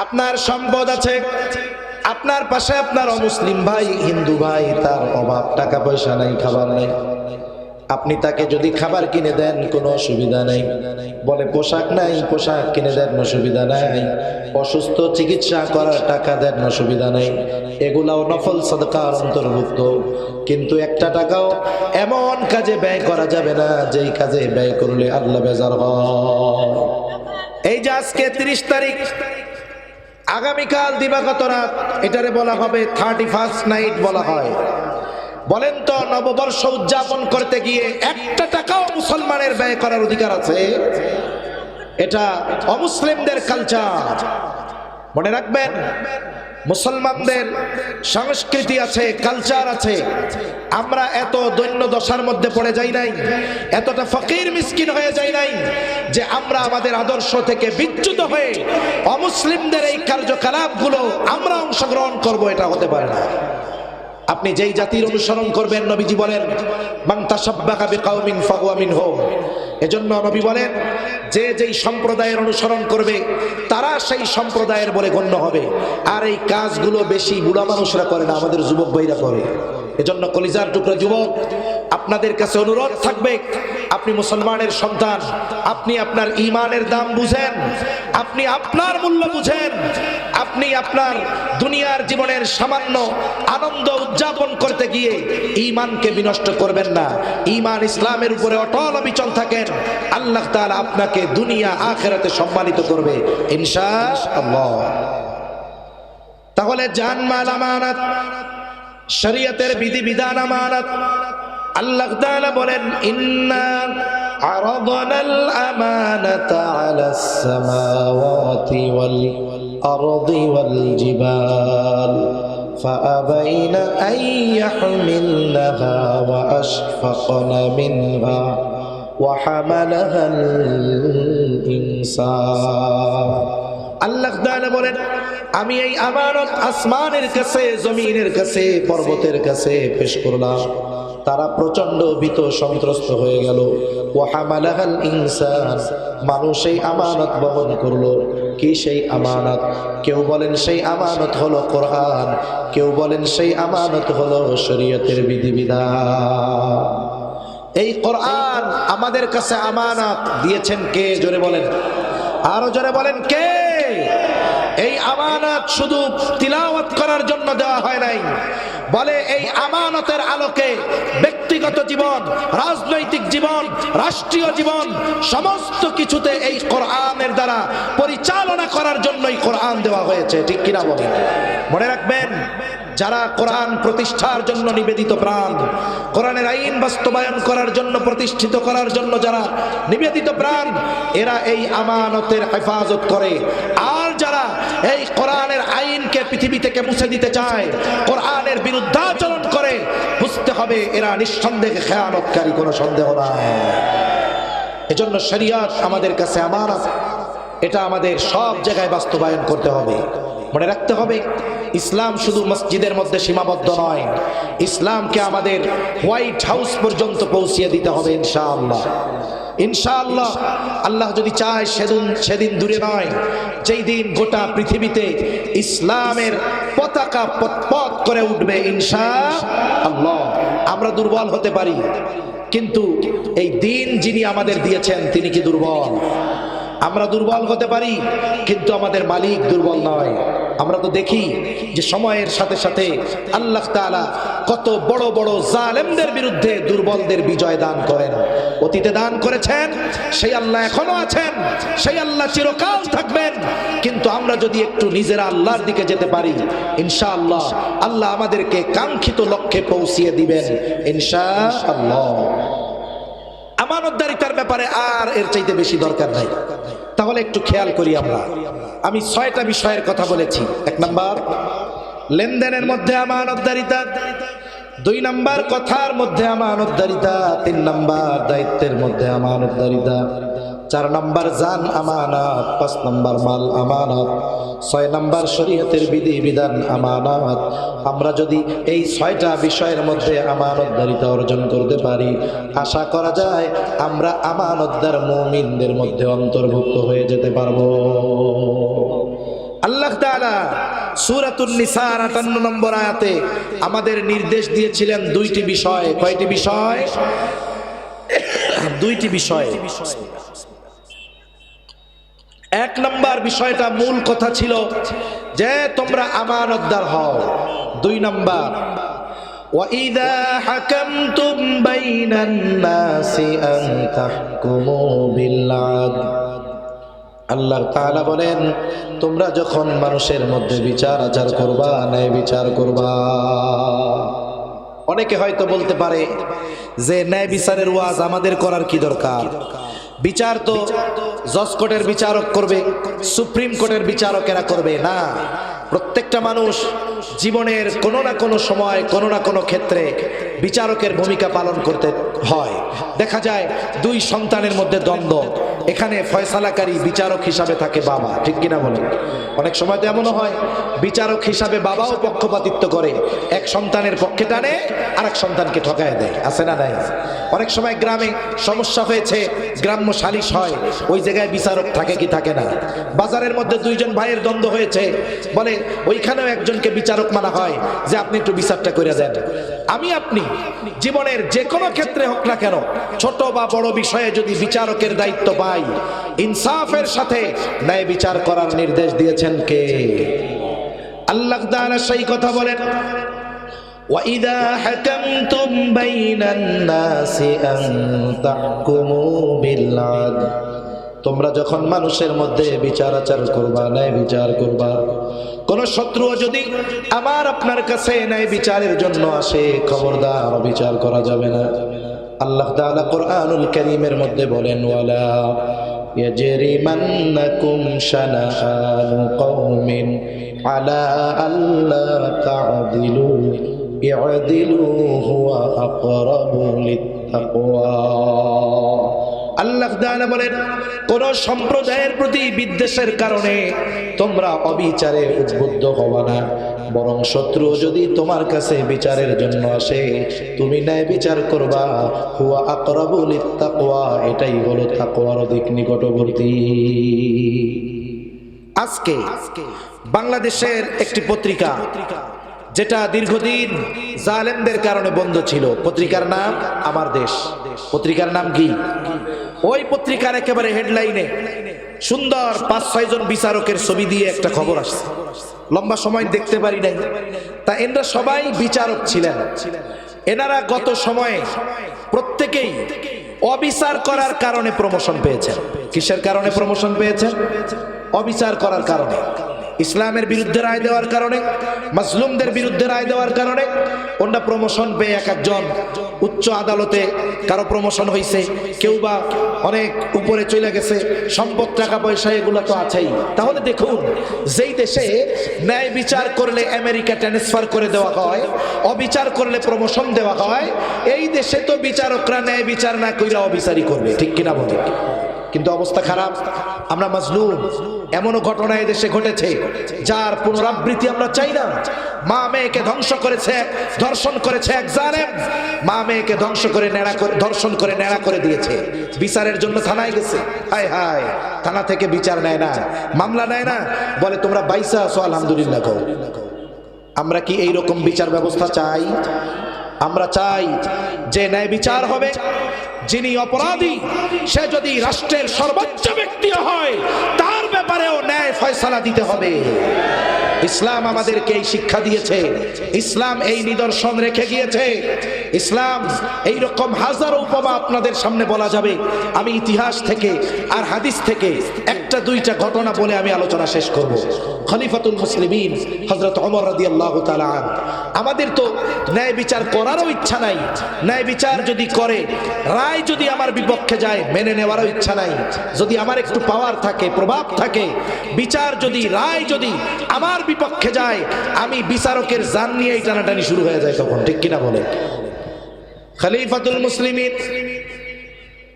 আপনার সম্পদ আছে। আপনার পাশে আপনার অমুসলিম ভাই, হিন্দু ভাই, তার অভাব, টাকা পয়সা নাই, খাবার নাই। আপনি তাকে যদি খাবার কিনে দেন, কোনো অসুবিধা নাই। বলে, পোশাক নাই, পোশাক কিনে দেন, অসুবিধা নাই। অসুস্থ চিকিৎসা করার টাকা দেন, অসুবিধা নাই। এগুলাও নফল সদকার অন্তর্ভুক্ত। কিন্তু একটা টাকাও এমন কাজে ব্যয় করা যাবে না, যেই কাজে ব্যয় করলে আল্লাহ বেজার হয়। এই যে আজকে তিরিশ তারিখ আগামীকাল দিবাগত রাত, এটারে বলা হবে থার্টি ফার্স্ট নাইট বলা হয়। বলেন তো, নববর্ষ উদযাপন করতে গিয়ে একটা টাকাও মুসলমানের ব্যয় করার অধিকার আছে? এটা অমুসলিমদের কালচার মনে রাখবেন, মুসলমানদের সংস্কৃতি আছে কালচার আছে। আমরা এত দৈন্য দশার মধ্যে পড়ে যাই নাই, এতটা ফকির মিসকিন হয়ে যাই নাই যে আমরা আমাদের আদর্শ থেকে বিচ্যুত হয়ে অমুসলিমদের এই কার্যকলাপগুলো আমরা অংশগ্রহণ করব, এটা হতে পারে না। আপনি যেই জাতির অনুসরণ করবেন, নবীজি বলেন বাংতা সাব্বাকা বিকাউমিন ফাগুয়া মিনহু। এজন্য নবী বলেন, যে যেই সম্প্রদায়ের অনুসরণ করবে, তারা সেই সম্প্রদায়ের বলে গণ্য হবে। আর এই কাজগুলো বেশি বুড়া মানুষরা করে না, আমাদের যুবক ভাইরা করে। এজন্য কলিজার টুকরা যুবক, আপনাদের কাছে অনুরোধ থাকবে, আপনি মুসলমানের সন্তান, আপনি আপনার ইমানের দাম বুঝেন, আপনি আপনার মূল্য বুঝেন আপনি আপনার দুনিয়ার জীবনের সামান্য আনন্দ উদযাপন করতে গিয়ে ইমানকে বিনষ্ট করবেন না। ইমান ইসলামের উপরে অটল অবিচল থাকেন। আল্লাহ তাআলা আপনাকে দুনিয়া, আখেরাতে সম্মানিত করবে। ইনশা আল্লাহ তাহলে জানমাল আমানত, শরীয়তের বিধি বিধান আমানত। আল্লাহ তাআলা বলেন, ইন্না عرضنا الأمانة على السماوات والأرض والجبال فأبين أن يحملنها وأشفقن منها وحملها الإنسان আল্লাহ তাআলা বলেন আমি এই আমানত আসমানের কাছে জমিনের কাছে পর্বতের কাছে পেশ করলাম তারা প্রচণ্ড ভীত সন্ত্রস্ত হয়ে গেল। ওয়াহামালাহাল ইনসান, মানুষ এই আমানত বহন করল। কি সেই আমানত? কেউ বলেন সেই আমানত হলো কোরআন, কেউ বলেন সেই আমানত হলো শরীয়তের বিধিবিধান। এই কোরআন আমাদের কাছে আমানত। দিয়েছেন কে? জোরে বলেন। আরও জোরে বলেন কে? এই আমানত শুধু তিলাওয়াত করার জন্য দেওয়া হয় নাই। বলে এই আমানতের আলোকে ব্যক্তিগত জীবন, রাজনৈতিক জীবন, রাষ্ট্রীয় জীবন, সমস্ত কিছুতে এই কোরআনের দ্বারা পরিচালনা করার জন্যই কোরআন দেওয়া হয়েছে। ঠিক কিনা বলেন? মনে রাখবেন যারা কোরআন প্রতিষ্ঠার জন্য নিবেদিত প্রাণ, কোরআনের আইন বাস্তবায়ন করার জন্য, প্রতিষ্ঠিত করার জন্য যারা নিবেদিত প্রাণ, এরা এই আমানতের হেফাজত করে। আর যারা এই কোরআনের আইনকে পৃথিবী থেকে মুছে দিতে চায়, কোরআনের বিরুদ্ধাচরণ করে, বুঝতে হবে এরা নিঃসন্দেহে খেয়ালতকারী কোনো সন্দেহ নাই। এজন্য শরিয়াত আমাদের কাছে আমানত। এটা আমাদের সব জায়গায় বাস্তবায়ন করতে হবে। মনে রাখতে হবে ইসলাম শুধু মসজিদের মধ্যে সীমাবদ্ধ নয়। ইসলামকে আমাদের হোয়াইট হাউস পর্যন্ত পৌঁছিয়ে দিতে হবে ইনশাআল্লাহ। ইনশাআল্লাহ আল্লাহ যদি চায় সেদিন সেদিন দূরে নয়। যেই দিন গোটা পৃথিবীতে ইসলামের পতাকা পথ করে উঠবে ইনশা আল্লাহ আমরা দুর্বল হতে পারি। কিন্তু এই দিন যিনি আমাদের দিয়েছেন, তিনি কি দুর্বল? আমরা দুর্বল হতে পারি, কিন্তু আমাদের মালিক দুর্বল নয়। আমরা তো দেখি যে সময়ের সাথে সাথে আল্লাহ তাআলা কত বড় বড় জালেমদের বিরুদ্ধে দুর্বলদের বিজয় দান করেন। অতীতে দান করেছেন, সেই আল্লাহ এখনও আছেন, সেই আল্লাহ চিরকাল থাকবেন। কিন্তু আমরা যদি একটু নিজেরা আল্লাহর দিকে যেতে পারি, ইনশাআল্লাহ আল্লাহ আল্লাহ আমাদেরকে কাঙ্ক্ষিত লক্ষ্যে পৌঁছিয়ে দিবেন ইনশা ইনশাআল্লাহ। আমানতদারিতার ব্যাপারে আর এর চাইতে বেশি দরকার নাই। তাহলে একটু খেয়াল করি আমরা। আমি ছয়টা বিষয়ের কথা বলেছি। এক নাম্বার, লেনদেনের মধ্যে আমানতদারিতা। দুই নাম্বার, কথার মধ্যে আমানতদারিতা। তিন নাম্বার, দায়িত্বের মধ্যে আমানতদারিতা। চার নাম্বার, জান আমানত। পাঁচ নাম্বার, মাল আমানত। ছয় নাম্বার, শরীয়তের বিধি, বিধান আমানত। আমরা যদি এই ছয়টা বিষয়ের মধ্যে আমানতদারিতা অর্জন করতে পারি, আশা করা যায় আমরা আমানতদার মুমিনদের মধ্যে অন্তর্ভুক্ত হয়ে যেতে পারব। আল্লাহ তাআলা সূরাতুন নিসার 58 নম্বর আয়াতে আমাদের নির্দেশ দিয়েছিলেন দুইটি বিষয় কয়টি বিষয় দুইটি বিষয় এক নম্বর বিষয়টা মূল কথা ছিল যে তোমরা আমানতদার হও দুই নম্বর وَإِذَا حَكَمْتُمْ بَيْنَ النَّاسِ أَن تَحْكُمُوا بِالْعَدْلِ আল্লাহ তাআলা বলেন, তোমরা যখন মানুষের মধ্যে বিচার আচার করবা, ন্যায় বিচার করবা। অনেকে হয়তো বলতে পারে যে ন্যায় বিচারের ওয়াজ আমাদের করার কি দরকার? বিচার তো জজ কোর্টের বিচারক করবে, সুপ্রিম কোর্টের বিচারকেরা করবে, না। প্রত্যেকটা মানুষ জীবনের কোনো না কোনো সময়, কোনো না কোনো ক্ষেত্রে বিচারকের ভূমিকা পালন করতে হয়। দেখা যায় দুই সন্তানের মধ্যে দ্বন্দ্ব। এখানে ফয়সালাকারী বিচারক হিসাবে থাকে বাবা, ঠিক কিনা বলে অনেক সময় তো এমনও হয়, বিচারক হিসাবে বাবাও পক্ষপাতিত্ব করে। এক সন্তানের পক্ষে টানে আর এক সন্তানকে ঠকায় দেয়। আছে না নাই? অনেক সময় গ্রামে সমস্যা হয়েছে, গ্রাম্য সালিশ হয়, ওই জায়গায় বিচারক থাকে কি থাকে না? বাজারের মধ্যে দুইজন ভাইয়ের দ্বন্দ্ব হয়েছে, বলে ওইখানেও একজনকে বিচারক মানা হয় যে আপনি একটু বিচারটা করে দেন। আমি আপনি, জীবনের যে কোনো ক্ষেত্রে হোক না কেন, ছোট বা বড় বিষয়ে যদি বিচারকের দায়িত্ব পাই, ইনসাফের সাথে ন্যায় বিচার করার নির্দেশ দিয়েছেন কে? আল্লাহ সেই কথা বলেন। وَإِذَا حَكَمْتُمْ بَيْنَ النَّاسِ أَن تَحْكُمُوا بِالْعَدْلِ তোমরা যখন মানুষের মধ্যে বিচার আচার করবা ন্যায় বিচার করবা কোন শত্রু যদি আমার আপনার কাছে ন্যায় বিচারের জন্য আসে খবরদার বিচার করা যাবে না আল্লাহ তাআলা কোরআনুল কারীমের মধ্যে বলেন ওয়ালা يجرمنكم شنآن قوم على ألا تعدلوا আল্লাহ বলেন, কোন সম্প্রদায়ের প্রতি বিদ্বেষের কারণে তোমরা অবিচারে উদ্বুদ্ধ হবা না, বরং শত্রু যদি তোমার কাছে বিচারের জন্য আসে, তুমি ন্যায় বিচার করবা। হুয়া আকরাবুল তাকওয়া এটাই হলো তাকওয়ার অধিক নিকটবর্তী। আজকে বাংলাদেশের একটি পত্রিকা যেটা দীর্ঘদিন জালেমদের কারণে বন্ধ ছিল। পত্রিকার নাম আমার দেশ। পত্রিকার নাম কি? ওই পত্রিকার একেবারে হেডলাইনে সুন্দর পাঁচ, ছয় জন বিচারকের ছবি দিয়ে একটা খবর আসছে। লম্বা সময় দেখতে পারি নাই। তা এনরা সবাই বিচারক ছিলেন। এনারা গত সময়ে প্রত্যেকেই অবিচার করার কারণে প্রমোশন পেয়েছেন। কিসের কারণে প্রমোশন পেয়েছেন? অবিচার করার কারণে। ইসলামের বিরুদ্ধে রায় দেওয়ার কারণে মাজলুমদের বিরুদ্ধে রায় দেওয়ার কারণে ওনরা প্রমোশন পেয়ে এক একজন উচ্চ আদালতে কারও প্রমোশন হয়েছে কেউ বা অনেক উপরে চলে গেছে, সম্পদ, টাকা, পয়সা এগুলো তো আছেই। তাহলে দেখুন, যেই দেশে ন্যায় বিচার করলে আমেরিকা ট্রান্সফার করে দেওয়া হয়, অবিচার করলে প্রমোশন দেওয়া হয়, এই দেশে তো বিচারকরা ন্যায় বিচার না কইরা অবিচারই করবে, ঠিক কিনা বলে কিন্তু অবস্থা খারাপ। আমরা মাজলুম। এমনও ঘটনা এদেশে ঘটেছে, যার পুনরাবৃত্তি আমরা চাই না। মা মেয়েকে ধ্বংস করেছে, ধর্ষণ করেছে এক মা মেয়েকে ধ্বংস করে নেড়া করে, ধর্ষণ করে নেড়া করে দিয়েছে। বিচারের জন্য থানায় গেছে। হায় হায়, থানা থেকে বিচার নেয় না, মামলা নেয় না। বলে, তোমরা বাইসা আছো, আলহামদুলিল্লাহ কও আমরা কি এই রকম বিচার ব্যবস্থা চাই? আমরা চাই যে ন্যায় বিচার হবে যিনি অপরাধী, সে যদি রাষ্ট্রের সর্বোচ্চ ব্যক্তি হয়, তার ব্যাপারেও ন্যায় ফয়সালা দিতে হবে। ইসলাম আমাদেরকে এই শিক্ষা দিয়েছে। ইসলাম এই নিদর্শন রেখে গিয়েছে। ইসলাম এই রকম হাজারো উপমা আপনাদের সামনে বলা যাবে। আমি ইতিহাস থেকে আর হাদিস থেকে একটা দুইটা ঘটনা বলে আমি আলোচনা শেষ করব। খলিফাতুল মুসলিমিন হজরত অমর রাদি আল্লাহ আমাদের তো ন্যায় বিচার করারও ইচ্ছা নাই। ন্যায় বিচার যদি করে, রায় যদি আমার বিপক্ষে যায়, মেনে নেওয়ারও ইচ্ছা নাই। যদি আমার একটু পাওয়ার থাকে, প্রভাব থাকে, বিচার যদি, রায় যদি আমার বিপক্ষে যায়, আমি বিচারকের জান নিয়ে টানাটানি শুরু হয়ে যায় তখন। ঠিক কিনা বলে খলিফাতুল মুসলিমিন